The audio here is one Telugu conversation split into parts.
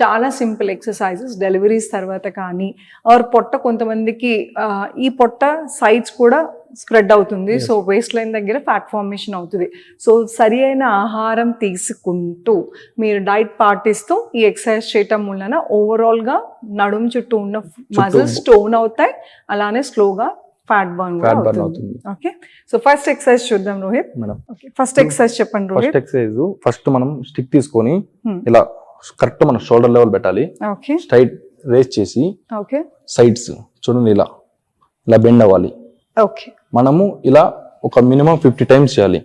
చాలా సింపుల్ ఎక్సర్సైజెస్. డెలివరీస్ తర్వాత కానీ ఆర్ పొట్ట కొంతమందికి ఈ పొట్ట సైడ్స్ కూడా స్ప్రెడ్ అవుతుంది. సో వేస్ట్ లైన్ దగ్గర ఫ్యాట్ ఫార్మేషన్ అవుతుంది. సో సరి అయిన ఆహారం తీసుకుంటూ మీరు డైట్ పాటిస్తూ ఈ ఎక్సర్సైజ్ చేయటం వలన ఓవరాల్గా నడుము చుట్టూ ఉన్న మజిల్స్ స్టోన్ అవుతాయి. అలానే స్లోగా ఫ్యాట్ బర్న్ అవుతుంది. ఓకే? సో ఫస్ట్ ఎక్సర్సైజ్ చూద్దాం రోహిత్. మేడం. ఫస్ట్ ఎక్సర్సైజ్ చెప్పండి ఫస్ట్ రోహిత్. ఎక్సర్సైజ్ ఫస్ట్ మనం స్టిక్ తీసుకొని. ఇలా కరెక్ట్ మన షోల్డర్ లెవెల్ పెట్టాలి. స్ట్రైట్ రేస్ చేసి ఓకే. సైడ్స్ చూడండి ఇలా ఇలా బెండ్ అవ్వాలి. ఓకే. మనము ఇలా ఒక మినిమం ఫిఫ్టీ టైమ్స్ చేయాలి.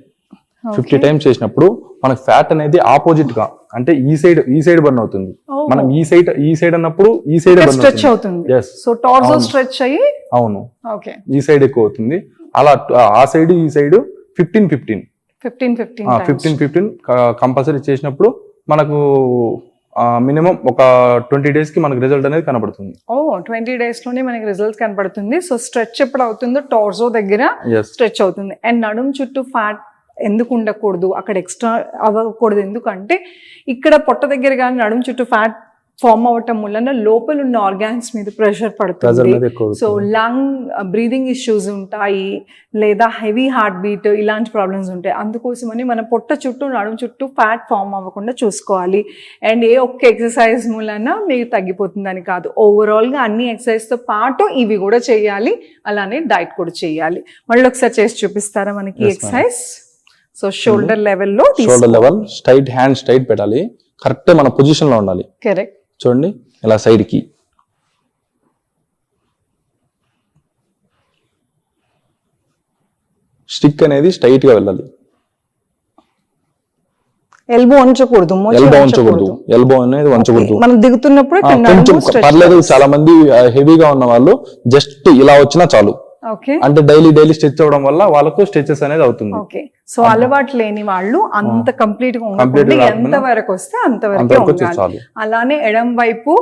ఫిఫ్టీ టైమ్స్ చేసినప్పుడు మనకు ఫ్యాట్ అనేది ఆపోజిట్గా అంటే ఈ సైడ్ ఈ సైడ్ బర్న్ అవుతుంది. మనం ఈ సైడ్ ఈ సైడ్ అన్నప్పుడు ఈ సైడ్ స్ట్రెచ్ అవుతుంది. So torso. స్ట్రెచ్ అయ్యి అవును. ఓకే. ఈ సైడ్ ఎక్కువ అవుతుంది. అలా ఆ సైడ్ ఈ side fifteen fifteen. Fifteen fifteen fifteen fifteen compulsory చేసినప్పుడు మనకు మినిమం ఒక ట్వంటీ డేస్కి మనకు రిజల్ట్ అనేది కనబడుతుంది. ఓ ట్వంటీ డేస్లోనే మనకి రిజల్ట్ కనపడుతుంది సో స్ట్రెచ్ ఎప్పుడు అవుతుందో టార్జో దగ్గర స్ట్రెచ్ అవుతుంది. అండ్ నడుము చుట్టూ ఫ్యాట్ ఎందుకు ఉండకూడదు? అక్కడ ఎక్స్ట్రా అవ్వకూడదు. ఎందుకంటే ఇక్కడ పొట్ట దగ్గర కానీ నడుము చుట్టూ ఫ్యాట్ ఫామ్ అవ్వటం వలన లోపల ఉన్న ఆర్గాన్స్ మీద ప్రెషర్ పడుతుంది. సో. లంగ్ బ్రీదింగ్ ఇష్యూస్ ఉంటాయి లేదా హెవీ హార్ట్ బీట్ ఇలాంటి ప్రాబ్లమ్స్ ఉంటాయి. అందుకోసమని మన పొట్ట చుట్టూ నడుము చుట్టూ ఫ్యాట్ ఫామ్ అవ్వకుండా చూసుకోవాలి. అండ్ ఏ ఒక్క ఎక్సర్సైజ్ మూలన మీకు తగ్గిపోతుందని కాదు. ఓవరాల్గా అన్ని ఎక్సర్సైజ్తో పాటు ఇవి కూడా చేయాలి. అలానే డైట్ కూడా చేయాలి. మళ్ళీ ఒకసారి చేసి చూపిస్తారా మనకి. ఎక్సర్సైజ్? సో షోల్డర్ లెవెల్లో shoulder level straight hand straight పెట్టాలి. కరెక్ట్ మన పొజిషన్లో ఉండాలి. కరెక్ట్. చూడండి ఇలా సైడ్కి స్టిక్ అనేది స్ట్రైట్గా వెళ్ళాలి. ఎల్బో ఉంచకూడదు ఎల్బో ఉంచకూడదు. ఎల్బో అనేది ఉంచకూడదు మనం దిగుతున్నప్పుడు కొంచెం పర్లేదు. చాలా మంది హెవీగా ఉన్న వాళ్ళు జస్ట్ ఇలా వచ్చినా చాలు. అంటే డైలీ డైలీ స్ట్రెచ్ అవ్వడం వల్ల వాళ్ళకు స్ట్రెచెస్ అనేది అవుతుంది. ఓకే. సో అలవాటు లేని వాళ్ళు అంత కంప్లీట్గా ఉండకుండా ఎంత వరకు వస్తే ఉండాలి. చాలు. అలానే ఎడం వైపు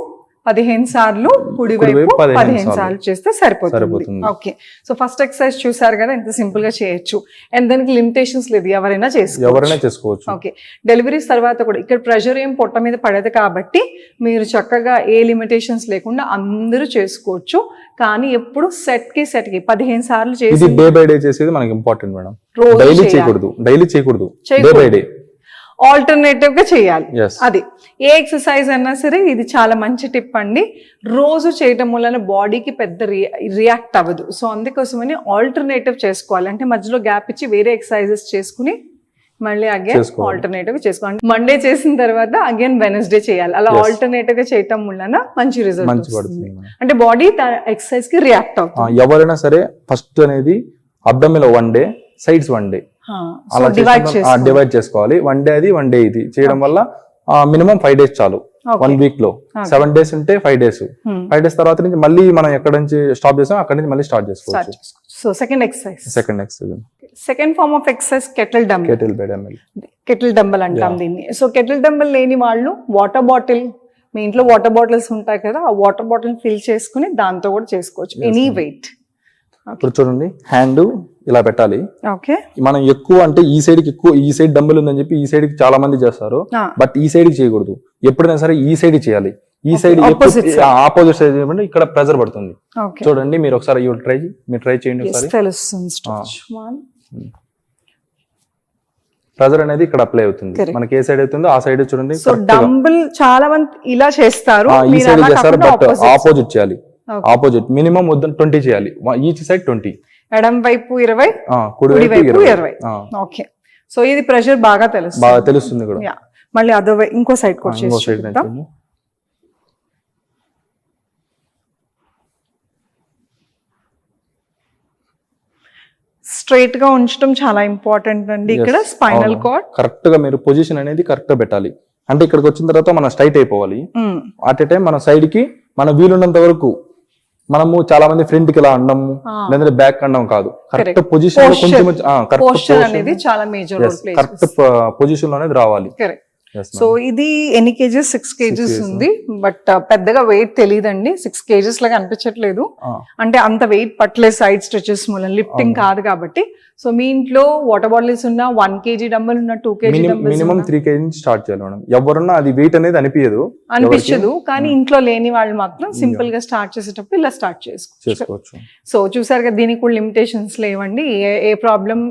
పదిహేను సార్లు కుడి కుడి వైపు వైపు పదిహేను సార్లు. చేస్తే సరిపోతుంది. ఓకే. సో ఫస్ట్ ఎక్సర్సైజ్ చూసారు కదా ఎంత సింపుల్గా చేయొచ్చు. అండ్ దానికి లిమిటేషన్స్ లేదు ఎవరైనా చేసుకోవచ్చు. ఎవరైనా చేసుకోవచ్చు. ఓకే. డెలివరీస్ తర్వాత కూడా ఇక్కడ ప్రెషర్ ఏం పొట్ట మీద పడదు కాబట్టి మీరు చక్కగా ఏ లిమిటేషన్స్ లేకుండా అందరూ చేసుకోవచ్చు. కానీ ఎప్పుడు సెట్కి సెట్కి పదిహేను సార్లు చేసి డే బై డే చేసేది మనకి ఇంపార్టెంట్ మేడం. డైలీ. చేయకూడదు. డైలీ చేయకూడదు. డే. బై డే ఆల్టర్నేటివ్గా చేయాలి. అది. ఏ ఎక్సర్సైజ్ అయినా సరే ఇది చాలా మంచి టిప్ అండి. రోజు చేయటం వలన బాడీకి పెద్ద రియాక్ట్ అవ్వదు. సో అందుకోసమని ఆల్టర్నేటివ్ చేసుకోవాలి. అంటే మధ్యలో గ్యాప్ ఇచ్చి వేరే ఎక్సర్సైజెస్ చేసుకుని మళ్ళీ అగైన్. ఆల్టర్నేటివ్ చేసుకోవాలి. మండే చేసిన తర్వాత అగైన్ వెనస్డే చేయాలి. అలా. ఆల్టర్నేటివ్గా చేయటం వలన మంచి రిజల్ట్. అంటే బాడీ ఎక్సర్సైజ్కి రియాక్ట్ అవుతుంది. ఎవరైనా సరే ఫస్ట్ అనేది అబ్డమిలో one day sides one day అలా డివైడ్ డివైడ్ చేసుకోవాలి. వన్ డే అది వన్ డే ఇది. చేయడం వల్ల మినిమం ఫైవ్ డేస్ చాలు. వన్ వీక్లో. సెవెన్ డేస్ ఉంటే ఫైవ్ డేస్ ఫైవ్ డేస్ తర్వాత నుంచి మళ్ళీ మనం ఎక్కడ నుంచి స్టాప్ చేసాం అక్కడ నుంచి మళ్ళీ స్టార్ట్ చేసుకోవచ్చు. So second exercise second next second form of exercise kettle dumb kettle ML kettle dumbbell అంటాం దీన్ని. సో కెటిల్ డంబల్ లేని వాళ్ళు వాటర్ బాటిల్ మీ ఇంట్లో వాటర్ బాటిల్స్ ఉంటాయి కదా ఆ వాటర్ బాటిల్ ఫిల్ చేసుకుని దాంతో కూడా చేసుకోవచ్చు. ఎనీ వెయిట్ ఇప్పుడు చూడండి. హ్యాండ్ ఇలా పెట్టాలి. ఓకే. మనం ఎక్కువ అంటే ఈ సైడ్కి ఎక్కువ ఈ సైడ్ డంబుల్ ఉందని చెప్పి ఈ సైడ్కి చాలా మంది చేస్తారు. బట్ ఈ సైడ్కి చేయకూడదు. ఎప్పుడైనా సరే ఈ సైడ్ చేయాలి. ఈ సైడ్. ఆపోజిట్ సైడ్ చేయమంటే ఇక్కడ ప్రెజర్ పడుతుంది. చూడండి మీరు ఒకసారి ట్రై మీరు ట్రై చేయండి తెలుస్తుంది. ప్రెజర్ అనేది ఇక్కడ అప్లై అవుతుంది. మనకి ఏ సైడ్ అవుతుందో ఆ సైడ్ చూడండి సో. డంబుల్ చాలా మంది ఇలా చేస్తారు. ఈ సైడ్ చేస్తారు బట్. ఆపోజిట్ చేయాలి. ఆపోజిట్ మినిమం వద్ద ట్వంటీ చేయాలి. ఈచ్ సైడ్ ట్వంటీ ఎడం వైపు ఇరవై కుడి వైపు ఇరవై. ఓకే. సో ఇది ప్రెషర్ బాగా తెలుస్తుంది. బాగా తెలుస్తుంది కూడా. మళ్ళీ అదో వై- ఇంకో సైడ్ కూడా చేసి. స్ట్రైట్గా ఉంచడం చాలా ఇంపార్టెంట్ అండి ఇక్కడ స్పైనల్ కార్డ్ కరెక్ట్గా మీరు పొజిషన్ అనేది కరెక్ట్గా పెట్టాలి. అంటే ఇక్కడికి వచ్చిన తర్వాత మనం స్ట్రైట్ అయిపోవాలి. అట్ ఏ టైం మన సైడ్కి మన వీలున్నంత వరకు మనము చాలా మంది ఫ్రంట్కి ఇలా అండము. లేదంటే బ్యాక్ అండం కాదు కరెక్ట్. పొజిషన్. కొంచెం కరెక్ట్ పొజిషన్లో అనేది రావాలి కరెక్ట్ Yes, సో ఇది ఎన్ని కేజెస్? Six kgs. ఉంది. బట్ పెద్దగా వెయిట్ తెలియదండి సిక్స్ కేజెస్ లాగా అనిపించట్లేదు. అంటే అంత వెయిట్ పట్టలేదు సైడ్ స్ట్రెచెస్ మూలం. లిఫ్టింగ్. కాదు కాబట్టి. సో మీ ఇంట్లో వాటర్ బాటిల్స్ ఉన్న వన్ కేజీ డంబల్ ఉన్న two kg minimum minimum three kg start చేయాలి మేడం. ఎవరున్నా అది వెయిట్ అనేది అనిపించదు. అనిపించదు కానీ Hmm. ఇంట్లో లేని వాళ్ళు మాత్రం సింపుల్గా స్టార్ట్ చేసేటప్పుడు ఇలా స్టార్ట్ చేసుకోవచ్చు. సో చూసారు కదా దీనికి కూడా లిమిటేషన్స్ లేవండి. ఏ ఏ ప్రాబ్లం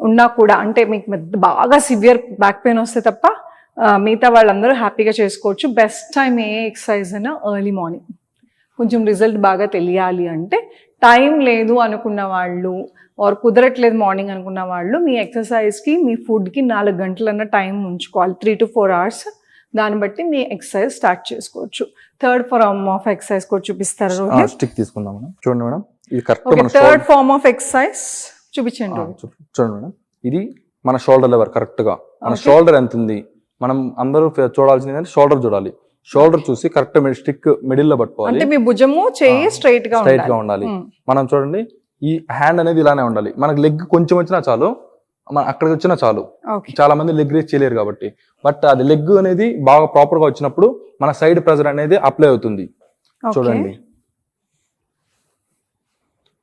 ఉన్నా కూడా అంటే మీకు బాగా సివియర్ బ్యాక్ పెయిన్ వస్తే తప్ప మిగతా వాళ్ళందరూ హ్యాపీగా చేసుకోవచ్చు. బెస్ట్ టైం ఏ ఎక్సర్సైజ్ అయినా ఎర్లీ మార్నింగ్ కొంచెం రిజల్ట్ బాగా తెలియాలి అంటే టైం లేదు అనుకున్న వాళ్ళు ఆర్ కుదరట్లేదు మార్నింగ్ అనుకున్న వాళ్ళు మీ ఎక్సర్సైజ్కి మీ ఫుడ్కి నాలుగు గంటలన్న టైం ఉంచుకోవాలి. త్రీ టు ఫోర్ అవర్స్ దాన్ని బట్టి మీ ఎక్సర్సైజ్ స్టార్ట్ చేసుకోవచ్చు. థర్డ్ ఫార్మ్ ఆఫ్ ఎక్సర్సైజ్ కూడా చూపిస్తారు స్టిక్ తీసుకుందాం మేడం. చూడండి మేడం. ఇది correct third form of exercise చూపించండి చూడండి మేడం. ఇది మన షోల్డర్ లెవర్ కరెక్ట్గా. మన. షోల్డర్ ఎంత ఉంది? మనం అందరూ చూడాల్సింది ఏంటంటే షోల్డర్ చూడాలి. షోల్డర్ చూసి కరెక్ట్ స్టిక్ మిడిల్లో పట్టుకోవాలి. అంటే మీ భుజము చేయి స్ట్రైట్గా స్ట్రైట్గా ఉండాలి. మనం చూడండి ఈ హ్యాండ్ అనేది ఇలానే ఉండాలి. మనకి లెగ్ కొంచెం వచ్చినా చాలు మన అక్కడికి వచ్చినా చాలు. చాలా మంది లెగ్ రేస్ చేయలేరు కాబట్టి. బట్ అది లెగ్ అనేది బాగా ప్రాపర్గా వచ్చినప్పుడు మన సైడ్ ప్రెజర్ అనేది అప్లై అవుతుంది. చూడండి.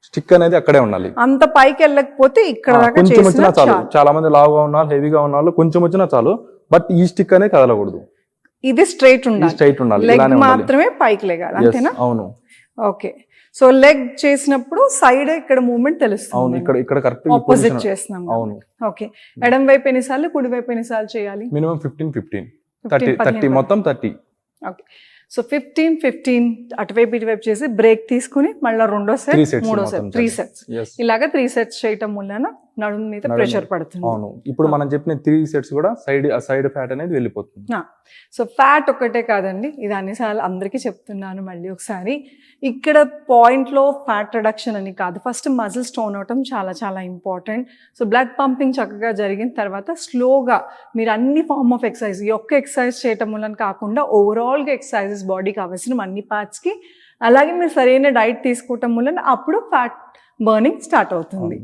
స్టిక్ అనేది అక్కడే ఉండాలి. అంత పైకి వెళ్ళకపోతే ఇక్కడ కొంచెం వచ్చినా చాలు. చాలు. మంది లావుగా ఉన్న వాళ్ళు హెవీగా ఉన్న వాళ్ళు కొంచెం వచ్చినా చాలు. బట్ ఈ స్టిక్ అనేది కదలకూడదు. ఇది స్ట్రైట్ ఉండాలి. స్ట్రైట్ ఉండాలి. లెగ్ మాత్రమే పైకి లేగాలి అంతేనా? అవును. ఓకే సో లెగ్ చేసినప్పుడు సైడ్ ఇక్కడ మూమెంట్ అవును తెలుస్తుంది ఇక్కడ ఇక్కడ కరెక్ట్ ఆపోజిట్ చేస్తున్నాం అవును. ఓకే ఎడం వైపు ఎన్నిసార్లు కుడి వైపు ఎన్నిసార్లు చేయాలి? Minimum fifteen fifteen thirty 15, thirty 15. మొత్తం thirty okay so fifteen fifteen అటువైపు ఇటువైపు చేసి బ్రేక్ తీసుకుని మళ్ళీ రెండో సెట్ మూడో సెట్ త్రీ. సెట్స్ ఇలాగా త్రీ సెట్స్ చేయటం వలన నడుము మీద. ప్రెషర్ పడుతుంది. అవును. ఇప్పుడు మనం చెప్పిన త్రీ సెట్స్ కూడా సైడ్ సైడ్ ఫ్యాట్ అనేది వెళ్ళిపోతుంది. సో ఫ్యాట్ ఒక్కటే కాదండి. ఇది అన్నిసార్లు అందరికీ చెప్తున్నాను మళ్ళీ ఒకసారి. ఇక్కడ పాయింట్లో ఫ్యాట్ రిడక్షన్ అని కాదు. ఫస్ట్ మజిల్ స్టోన్ అవటం చాలా చాలా ఇంపార్టెంట్ సో బ్లడ్ పంపింగ్ చక్కగా జరిగిన తర్వాత స్లోగా మీరు అన్ని ఫార్మ్ ఆఫ్ ఎక్సర్సైజ్ ఈ ఒక్క ఎక్సర్సైజ్ చేయటం వలన కాకుండా ఓవరాల్గా ఎక్సర్సైజెస్ బాడీకి అవసరం అన్ని పార్ట్స్కి అలాగే మీరు సరైన డైట్ తీసుకోవటం వలన అప్పుడు ఫ్యాట్ బర్నింగ్ స్టార్ట్ అవుతుంది.